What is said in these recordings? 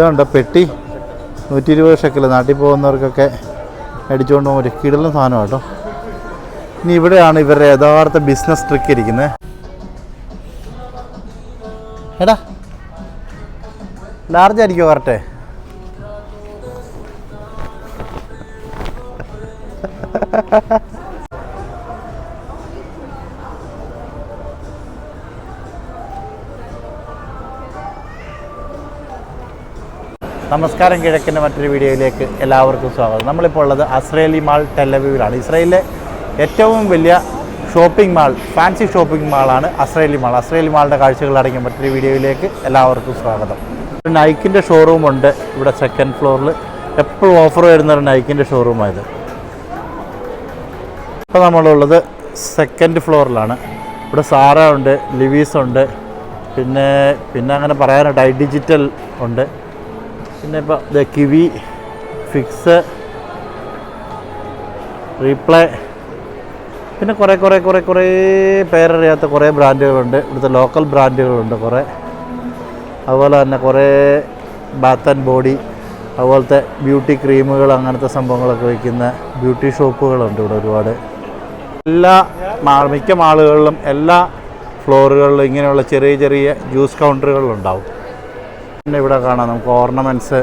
ഇതുണ്ട് പെട്ടി. നൂറ്റി ഇരുപത് ഷെക്കിൽ നാട്ടിൽ പോകുന്നവർക്കൊക്കെ അടിച്ചുകൊണ്ട് പോകും ഒരു കിടലും സാധനം കേട്ടോ. ഇനി ഇവിടെയാണ് ഇവരുടെ യഥാർത്ഥ ബിസിനസ് ട്രിക്ക് ഇരിക്കുന്നത് എടാ ലാർജ് ആയിരിക്കുമോ കറക്റ്റേ നമസ്കാരം കിഴക്കിന്റെ മറ്റൊരു വീഡിയോയിലേക്ക് എല്ലാവർക്കും സ്വാഗതം. നമ്മളിപ്പോൾ ഉള്ളത് അസ്രേലി മാൾ ടെലവ്യൂവിലാണ് ഇസ്രയേലിലെ ഏറ്റവും വലിയ ഷോപ്പിംഗ് മാൾ ഫാൻസി ഷോപ്പിംഗ് മാളാണ് അസ്രേലി മാൾ. അസ്രേലി മാളിന്റെ കാഴ്ചകൾ അടങ്ങിയ മറ്റൊരു വീഡിയോയിലേക്ക് എല്ലാവർക്കും സ്വാഗതം. ഒരു നൈക്കിന്റെ ഷോറൂമുണ്ട് ഇവിടെ സെക്കൻഡ് ഫ്ലോറിൽ എപ്പോഴും ഓഫർ വരുന്ന ഒരു നൈക്കിന്റെ ഷോറൂമായത് ഇപ്പോൾ നമ്മളുള്ളത് സെക്കൻഡ് ഫ്ലോറിലാണ് ഇവിടെ സാറ ഉണ്ട് ലിവീസ് ഉണ്ട്. പിന്നെ പിന്നെ അങ്ങനെ പറയാനുണ്ട് ഐ ഡിജിറ്റൽ ഉണ്ട്. പിന്നെ ഇപ്പോൾ ദ കിവി ഫിക്സ് റീപ്ലേ പിന്നെ കുറേ കുറേ കുറേ കുറേ പേരറിയാത്ത കുറേ ബ്രാൻഡുകളുണ്ട്. ഇവിടുത്തെ ലോക്കൽ ബ്രാൻഡുകളുണ്ട് കുറേ. അതുപോലെ തന്നെ കുറേ ബാത്ത് ആൻഡ് ബോഡി അതുപോലത്തെ ബ്യൂട്ടി ക്രീമുകൾ അങ്ങനത്തെ സംഭവങ്ങളൊക്കെ വയ്ക്കുന്ന ബ്യൂട്ടി ഷോപ്പുകളുണ്ട് ഇവിടെ ഒരുപാട്. എല്ലാ മിക്ക മാളുകളിലും എല്ലാ ഫ്ലോറുകളിലും ഇങ്ങനെയുള്ള ചെറിയ ചെറിയ ജ്യൂസ് കൗണ്ടറുകളുണ്ടാവും ഇവിടെ കാണാം നമുക്ക് ഓർണമെന്റ്സ്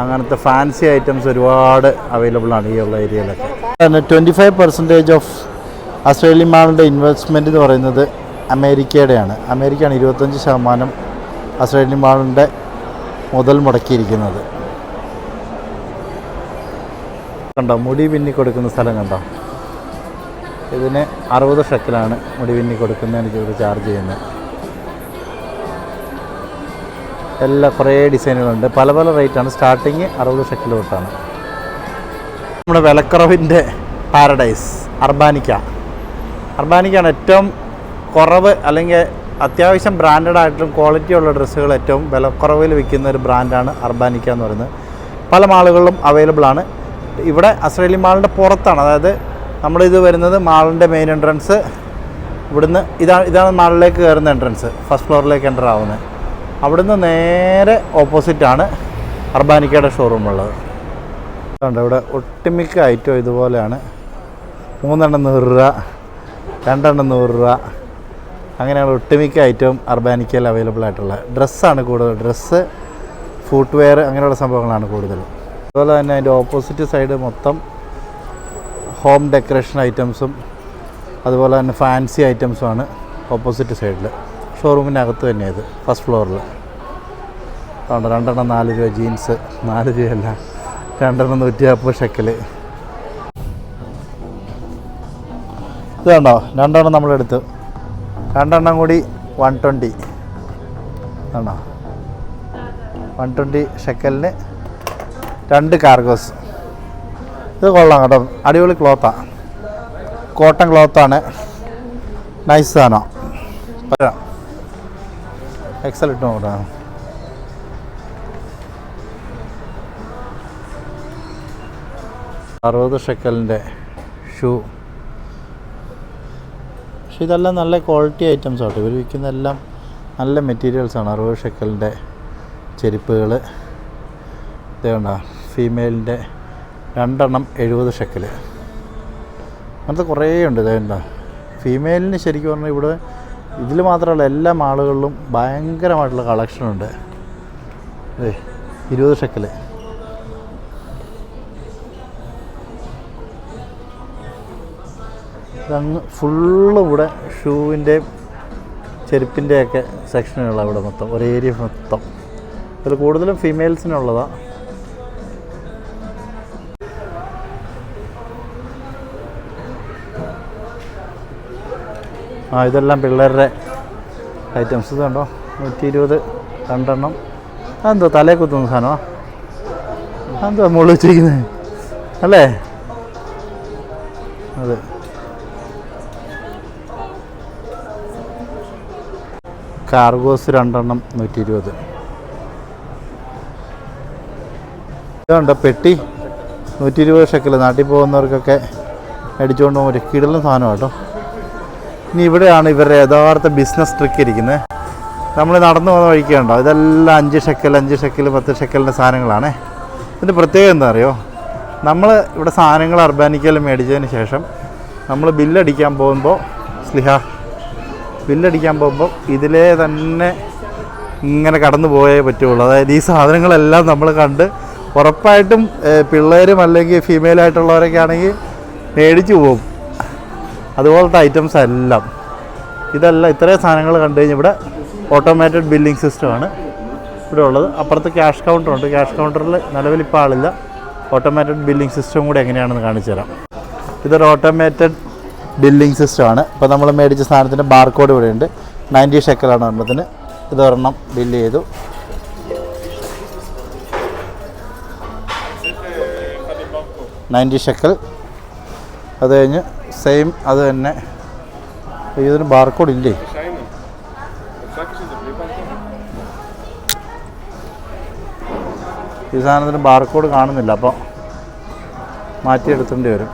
അങ്ങനത്തെ ഫാൻസി ഐറ്റംസ് ഒരുപാട് അവൈലബിൾ ആണ് ഈ ഉള്ള ഏരിയയിലൊക്കെ twenty five percentage of Australian മാളിന്റെ ഇൻവെസ്റ്റ്മെന്റ് എന്ന് പറയുന്നത് അമേരിക്കയുടെയാണ്. അമേരിക്കയാണ് ഇരുപത്തഞ്ച് ശതമാനം ഓസ്ട്രേലിയൻ മാളിന്റെ മുതൽ മുടക്കിയിരിക്കുന്നത്. കണ്ടോ മുടി പിന്നി കൊടുക്കുന്ന സ്ഥലം കണ്ടോ? ഇതിന് അറുപത് ഷെക്കിലാണ് മുടി പിന്നി കൊടുക്കുന്നതിന് ഇവർ ചാർജ് ചെയ്യുന്നത്. എല്ലാ കുറേ ഡിസൈനുകളുണ്ട്. പല പല റേറ്റാണ് സ്റ്റാർട്ടിങ് അറുപത് ഷെക്കിൽ തൊട്ടാണ്. നമ്മുടെ വിലക്കുറവിന്റെ പാരഡൈസ് അർബാനിക്ക. അർബാനിക്കാണ് ഏറ്റവും കുറവ് അല്ലെങ്കിൽ അത്യാവശ്യം ബ്രാൻഡഡ് ആയിട്ടും ക്വാളിറ്റി ഉള്ള ഡ്രസ്സുകൾ ഏറ്റവും വിലക്കുറവിൽ വിൽക്കുന്ന ഒരു ബ്രാൻഡാണ് അർബാനിക്ക എന്ന് പറയുന്നത്. പല മാളുകളിലും അവൈലബിൾ ആണ്. ഇവിടെ അസ്രേലി മാളിന്റെ പുറത്താണ്. അതായത് നമ്മളിത് വരുന്നത് മാളിന്റെ മെയിൻ എൻട്രൻസ് ഇവിടുന്ന് ഇതാണ് ഇതാണ് മാളിലേക്ക് കയറുന്ന എൻട്രൻസ് ഫസ്റ്റ് ഫ്ലോറിലേക്ക് എന്റർ ആവുന്നത്. അവിടുന്ന് നേരെ ഓപ്പോസിറ്റാണ് അർബാനിക്കയുടെ ഷോറൂം ഉള്ളത് അതുകൊണ്ട് ഇവിടെ ഒട്ടുമിക്ക ഐറ്റം ഇതുപോലെയാണ്. മൂന്നെണ്ണം നൂറ് രൂപ രണ്ടെണ്ണം നൂറ് രൂപ. അങ്ങനെയാണ് ഒട്ടുമിക്ക ഐറ്റവും അർബാനിക്കയിൽ അവൈലബിൾ ആയിട്ടുള്ളത്. ഡ്രസ്സാണ് കൂടുതൽ ഡ്രസ്സ് ഫുട്ട് വെയർ അങ്ങനെയുള്ള സംഭവങ്ങളാണ് കൂടുതൽ. അതുപോലെ തന്നെ അതിന്റെ ഓപ്പോസിറ്റ് സൈഡ് മൊത്തം ഹോം ഡെക്കറേഷൻ ഐറ്റംസും അതുപോലെ തന്നെ ഫാൻസി ഐറ്റംസുമാണ് ഓപ്പോസിറ്റ് സൈഡിൽ ഷോറൂമിനകത്ത് തന്നെ ഇത്. ഫസ്റ്റ് ഫ്ലോറിൽ അതുകൊണ്ട് രണ്ടെണ്ണം നാല് രൂപ ജീൻസ് നാല് രൂപയല്ല രണ്ടെണ്ണം നൂറ്റി നാൽപ്പത് ഷെക്കൽ ഇത് കണ്ടോ? രണ്ടെണ്ണം നമ്മളെടുത്തു. രണ്ടെണ്ണം കൂടി വൺ ട്വന്റി ആണോ വൺ ട്വന്റി ഷെക്കലിന് രണ്ട് കാർഗോസ് ഇത് കൊള്ളാം കേട്ടോ. അടിപൊളി ക്ലോത്താണ് കോട്ടൺ ക്ലോത്താണ് നൈസ് സാധനം. പറയാം എക്സൽ ഇട്ട് നോക്കാം അറുപത് ഷെക്കലിന്റെ ഷൂ. പക്ഷെ ഇതെല്ലാം നല്ല ക്വാളിറ്റി ഐറ്റംസ് ആട്ടോ. ഇവർ വിൽക്കുന്ന എല്ലാം നല്ല മെറ്റീരിയൽസാണ് അറുപത് ഷെക്കലിന്റെ ചെരുപ്പുകൾ. ഇതേണ്ട ഫീമെയിലിന്റെ രണ്ടെണ്ണം എഴുപത് ഷെക്കൽ അങ്ങനത്തെ കുറേ ഉണ്ട് ഇതേണ്ട ഫീമെയിലിന് ശരിക്കും പറഞ്ഞാൽ ഇവിടെ ഇതിൽ മാത്രമല്ല എല്ലാ മാളുകളിലും ഭയങ്കരമായിട്ടുള്ള കളക്ഷനുണ്ട് ഏ ഇരുപത് ഷെക്കൽ. ഇതങ്ങ് ഫുള്ള് ഇവിടെ ഷൂവിന്റെയും ചെരുപ്പിന്റെയൊക്കെ സെക്ഷനുകളാണ് ഇവിടെ മൊത്തം. ഒരു ഏരിയ മൊത്തം. ഇതിൽ കൂടുതലും ഫീമെയിൽസിനുള്ളതാണ് ആ ഇതെല്ലാം പിള്ളേരുടെ ഐറ്റംസ് ഇത് കണ്ടോ നൂറ്റി ഇരുപത് രണ്ടെണ്ണം. അതെന്തോ തലേ കുത്തുന്ന സാധനമാ? അതെന്തോ മുകളിൽ വെച്ചിരിക്കുന്നത് അല്ലേ? അതെ. കാർഗോസ് രണ്ടെണ്ണം നൂറ്റി ഇരുപത് ഇതുണ്ട് പെട്ടി. നൂറ്റി ഇരുപത് ഷെക്കിൽ നാട്ടിൽ പോകുന്നവർക്കൊക്കെ അടിച്ചുകൊണ്ട് പോകുമ്പോൾ ഒരു കിടലും സാധനം കേട്ടോ. ഇനി ഇവിടെയാണ് ഇവരുടെ യഥാർത്ഥ ബിസിനസ് ട്രിക്ക് ഇരിക്കുന്നത്. നമ്മൾ നടന്നു പോകുന്ന വഴിക്കുണ്ടോ ഇതെല്ലാം അഞ്ച് ഷെക്കൽ അഞ്ച് ഷെക്കൽ പത്ത് ഷെക്കലിന്റെ സാധനങ്ങളാണേ. ഇതിന്റെ പ്രത്യേകത എന്താ അറിയോ? നമ്മൾ ഇവിടെ സാധനങ്ങൾ അർബാനിക്കലും മേടിച്ചതിന് ശേഷം നമ്മൾ ബില്ലടിക്കാൻ പോകുമ്പോൾ സ്ലിഹ ബില്ലടിക്കാൻ പോകുമ്പോൾ ഇതിലേ തന്നെ ഇങ്ങനെ കടന്നു പോയേ പറ്റുള്ളൂ. അതായത് ഈ സാധനങ്ങളെല്ലാം നമ്മൾ കണ്ട് ഉറപ്പായിട്ടും പിള്ളേരും അല്ലെങ്കിൽ ഫീമെയിൽ ആയിട്ടുള്ളവരൊക്കെ ആണെങ്കിൽ മേടിച്ചു പോകും. അതുപോലത്തെ ഐറ്റംസ് എല്ലാം. ഇതെല്ലാം ഇത്രയും സാധനങ്ങൾ കണ്ടു കഴിഞ്ഞാൽ ഇവിടെ ഓട്ടോമാറ്റഡ് ബില്ലിംഗ് സിസ്റ്റമാണ് ഇവിടെ ഉള്ളത്. അപ്പുറത്ത് ക്യാഷ് കൗണ്ടറുണ്ട് ക്യാഷ് കൗണ്ടറിൽ നിലവിൽ ഇപ്പോൾ ആളില്ല. ഓട്ടോമാറ്റഡ് ബില്ലിംഗ് സിസ്റ്റം കൂടി എങ്ങനെയാണെന്ന് കാണിച്ചു തരാം. ഇതൊരു ഓട്ടോമാറ്റഡ് ബില്ലിംഗ് സിസ്റ്റമാണ് ഇപ്പോൾ നമ്മൾ മേടിച്ച സാധനത്തിന്റെ ബാർകോഡ് ഇവിടെ ഉണ്ട്. നയന്റി ഷെക്കലാണ് ഒരെണ്ണത്തിന്. ഇതൊരെണ്ണം ബില്ല് ചെയ്തു. നയന്റി ഷെക്കൽ അത് കഴിഞ്ഞ് സെയിം അത് തന്നെ. ഇതിന് ബാർക്കോഡ് ഇല്ലേ? ഈ സാധനത്തിന് ബാർക്കോഡ് കാണുന്നില്ല അപ്പോൾ മാറ്റിയെടുത്തേണ്ടി വരും.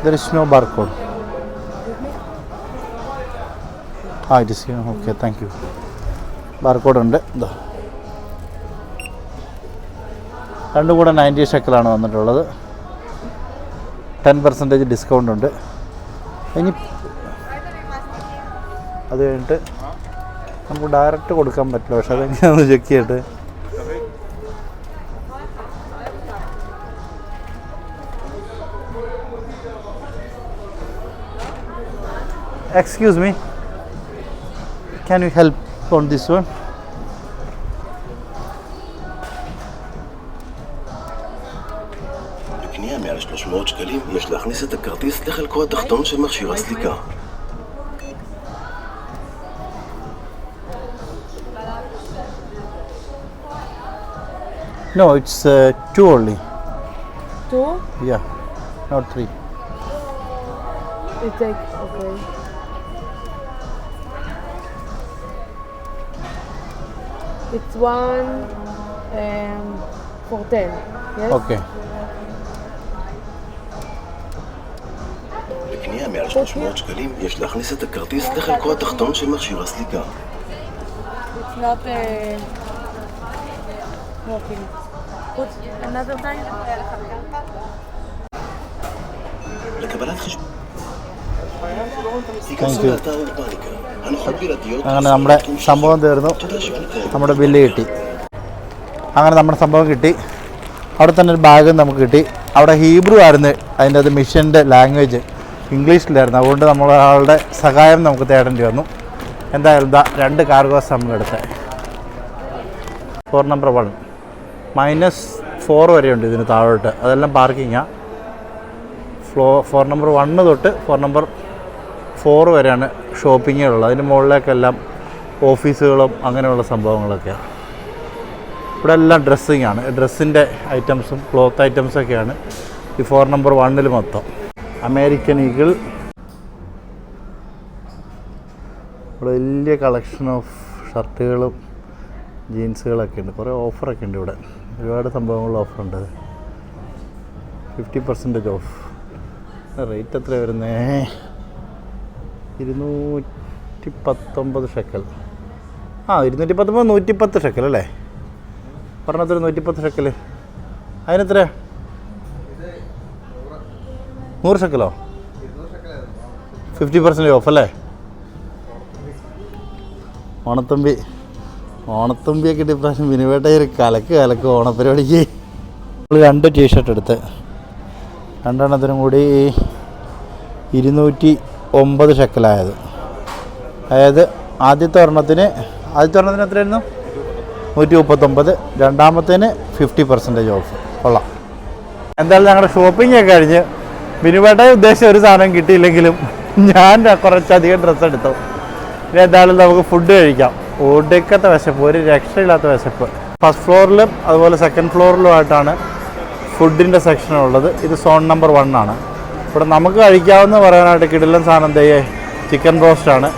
ഇതൊരു സ്നോ ബാർക്കോഡ് ആ it is okay thank you ബാർക്കോഡുണ്ട് എന്താ രണ്ടും കൂടെ നയന്റി ഷെക്കലാണ് വന്നിട്ടുള്ളത്. ടെൻ പെർസെന്റേജ് ഡിസ്കൗണ്ട് ഉണ്ട്. ഇനി അത് കഴിഞ്ഞിട്ട് നമുക്ക് ഡയറക്റ്റ് കൊടുക്കാൻ പറ്റില്ല. പക്ഷെ അതെങ്ങനെയാണെന്ന് ചെക്ക് ചെയ്തിട്ട് excuse me can you help on this one? 300 שקלים יש להכניס את הכרטיס לחלקו התחתון של מכשיר הסליקה. No, it's uh, two only. Two? Yeah, not three. You take, okay. It's one um, for ten. Yes? Okay. מעל 300 שקלים יש להכניס את הכרטיס לחלקו התחתון של מכשיר הסליקה. It's not uh, working. Put another time. לקבלת חשבון. Thank היכנסו you. לאתר אורבניקה. הנחות בלעדיות. അങ്ങനെ നമ്മുടെ സംഭവം തീർന്നു תודה שבאתם. നമ്മുടെ bill കിട്ടി അങ്ങനെ നമ്മുടെ സംഭവം കിട്ടി അവിടെ തന്നെ ഒരു ബാഗ് നമുക്ക് കിട്ടി അവിടെ ഹീബ്രു ആയിരുന്നു അതിൻ്റെ അത് മിഷൻ്റെ ലാംഗ്വേജ് ഇംഗ്ലീഷിലായിരുന്നു. അതുകൊണ്ട് നമ്മൾ ആളുടെ സഹായം നമുക്ക് തേടേണ്ടി വന്നു. എന്തായാലും രണ്ട് cargos നമ്മളെടുത്തത് four number one minus four വരെയുണ്ട് ഇതിന് താഴോട്ട്. അതെല്ലാം പാർക്കിങ്ങാണ് ഫ്ലോ ഫോർ നമ്പർ വണ്ണ് തൊട്ട് ഫോർ നമ്പർ ഫോർ വരെയാണ് ഷോപ്പിങ്ങുകളുള്ളത് അതിന് മുകളിലേക്കെല്ലാം ഓഫീസുകളും അങ്ങനെയുള്ള സംഭവങ്ങളൊക്കെയാണ് ഇവിടെ എല്ലാം ഡ്രസ്സിങ്ങാണ് ഡ്രസ്സിന്റെ ഐറ്റംസും ക്ലോത്ത് ഐറ്റംസൊക്കെയാണ് ഈ ഫോർ നമ്പർ വണ്ണിൽ മൊത്തം. American Eagle. ഇവിടെ വലിയ കളക്ഷൻ ഓഫ് ഷർട്ടുകളും ജീൻസുകളൊക്കെ ഉണ്ട്. കുറേ ഓഫറൊക്കെ ഉണ്ട് ഇവിടെ. ഒരുപാട് സംഭവങ്ങളിൽ ഓഫറുണ്ട്. Fifty percentage of. റേറ്റ് എത്ര വരുന്നേ? ഇരുന്നൂറ്റി പത്തൊമ്പത് ഷെക്കൽ. ആ ഇരുന്നൂറ്റി പത്തൊമ്പത് നൂറ്റി പത്ത് ഷെക്കൽ അല്ലേ? പറഞ്ഞത്ര നൂറ്റി പത്ത് ഷെക്കൽ. അതിനെത്ര നൂറ് ഷെക്കലോ? ഫിഫ്റ്റി പെർസെന്റ് ഓഫ് അല്ലേ? ഓണത്തമ്പി ഓണത്തമ്പിയൊക്കെ ഇപ്രാവശ്യം വിനുവേട്ട ഒരു കലക്ക് കലക്ക് ഓണപ്പരിപാടിക്ക് നമ്മൾ രണ്ട് ടീഷർട്ട് എടുത്ത്. രണ്ടെണ്ണത്തിനും കൂടി ഇരുന്നൂറ്റി ഒമ്പത് ഷക്കലായത്. അതായത് ആദ്യത്തെ ഒരെണ്ണത്തിന് ആദ്യത്തെ ഒരെണ്ണത്തിന് എത്രയായിരുന്നു? നൂറ്റി മുപ്പത്തൊമ്പത് രണ്ടാമത്തേന് ഫിഫ്റ്റി പെർസെന്റേജ് ഓഫ്. കൊള്ളാം. എന്തായാലും ഞങ്ങളുടെ ഷോപ്പിംഗ് ഒക്കെ കഴിഞ്ഞ് ബിനുവേട്ടയെ ഉദ്ദേശിച്ച ഒരു സാധനം കിട്ടിയില്ലെങ്കിലും ഞാൻ കുറച്ചധികം ഡ്രസ്സ് എടുത്തു. ഇനി എന്തായാലും നമുക്ക് ഫുഡ് കഴിക്കാം. ഒടുക്കത്തെ വിശപ്പ് ഒരു രക്ഷയില്ലാത്ത വിശപ്പ്. ഫസ്റ്റ് ഫ്ലോറിലും അതുപോലെ സെക്കൻഡ് ഫ്ലോറിലുമായിട്ടാണ് ഫുഡിന്റെ സെക്ഷൻ ഉള്ളത്. ഇത് സോൺ നമ്പർ വൺ ആണ്. ഇവിടെ നമുക്ക് കഴിക്കാവുന്ന പറയാനായിട്ട് കിടിലൻ സാധനം തയ്യേ ചിക്കൻ റോസ്റ്റാണ്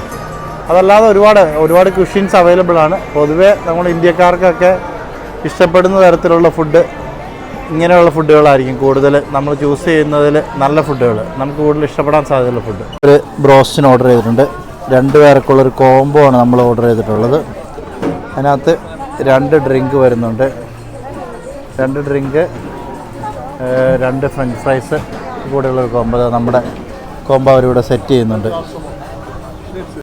അതല്ലാതെ ഒരുപാട് ഒരുപാട് ക്വിഷൻസ് അവൈലബിൾ ആണ്. പൊതുവേ നമ്മൾ ഇന്ത്യക്കാർക്കൊക്കെ ഇഷ്ടപ്പെടുന്ന തരത്തിലുള്ള ഫുഡ് ഇങ്ങനെയുള്ള ഫുഡുകളായിരിക്കും കൂടുതൽ നമ്മൾ ചൂസ് ചെയ്യുന്നതിൽ നല്ല ഫുഡുകൾ. നമുക്ക് കൂടുതൽ ഇഷ്ടപ്പെടാൻ സാധ്യതയുള്ള ഫുഡ്. ഒരു ബ്രോസ്റ്റിന് ഓർഡർ ചെയ്തിട്ടുണ്ട്. രണ്ട് പേർക്കുള്ളൊരു കോംബോ ആണ് നമ്മൾ ഓർഡർ ചെയ്തിട്ടുള്ളത്. അതിനകത്ത് രണ്ട് ഡ്രിങ്ക് വരുന്നുണ്ട്. രണ്ട് ഡ്രിങ്ക് രണ്ട് ഫ്രഞ്ച് ഫ്രൈസ് കൂടെയുള്ളൊരു കോംബോ നമ്മുടെ കോംബോ അവരിവിടെ സെറ്റ് ചെയ്യുന്നുണ്ട്.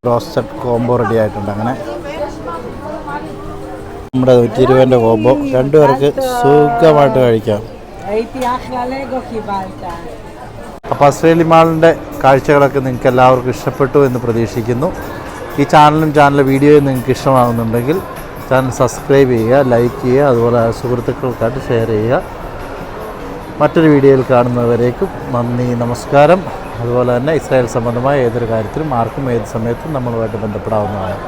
റോസ്റ്റഡ് കോംബോ റെഡി ആയിട്ടുണ്ട് അങ്ങനെ. നമ്മുടെ നൂറ്റി ഇരുപതിന്റെ കോമ്പോ രണ്ടുപേർക്ക് സുഖമായിട്ട് കഴിക്കാം. അപ്പോൾ അസ്രേലി മാളിന്റെ കാഴ്ചകളൊക്കെ നിങ്ങൾക്ക് എല്ലാവർക്കും ഇഷ്ടപ്പെട്ടു എന്ന് പ്രതീക്ഷിക്കുന്നു. ഈ ചാനലും ചാനൽ വീഡിയോയും നിങ്ങൾക്ക് ഇഷ്ടമാകുന്നുണ്ടെങ്കിൽ ചാനൽ സബ്സ്ക്രൈബ് ചെയ്യുക ലൈക്ക് ചെയ്യുക അതുപോലെ സുഹൃത്തുക്കൾക്കായിട്ട് ഷെയർ ചെയ്യുക. മറ്റൊരു വീഡിയോയിൽ കാണുന്നവരേക്കും നന്ദി നമസ്കാരം. അതുപോലെ തന്നെ ഇസ്രായേൽ സംബന്ധമായ ഏതൊരു കാര്യത്തിലും ആർക്കും ഏത് സമയത്തും നമ്മളുമായിട്ട് ബന്ധപ്പെടാവുന്നതാണ്.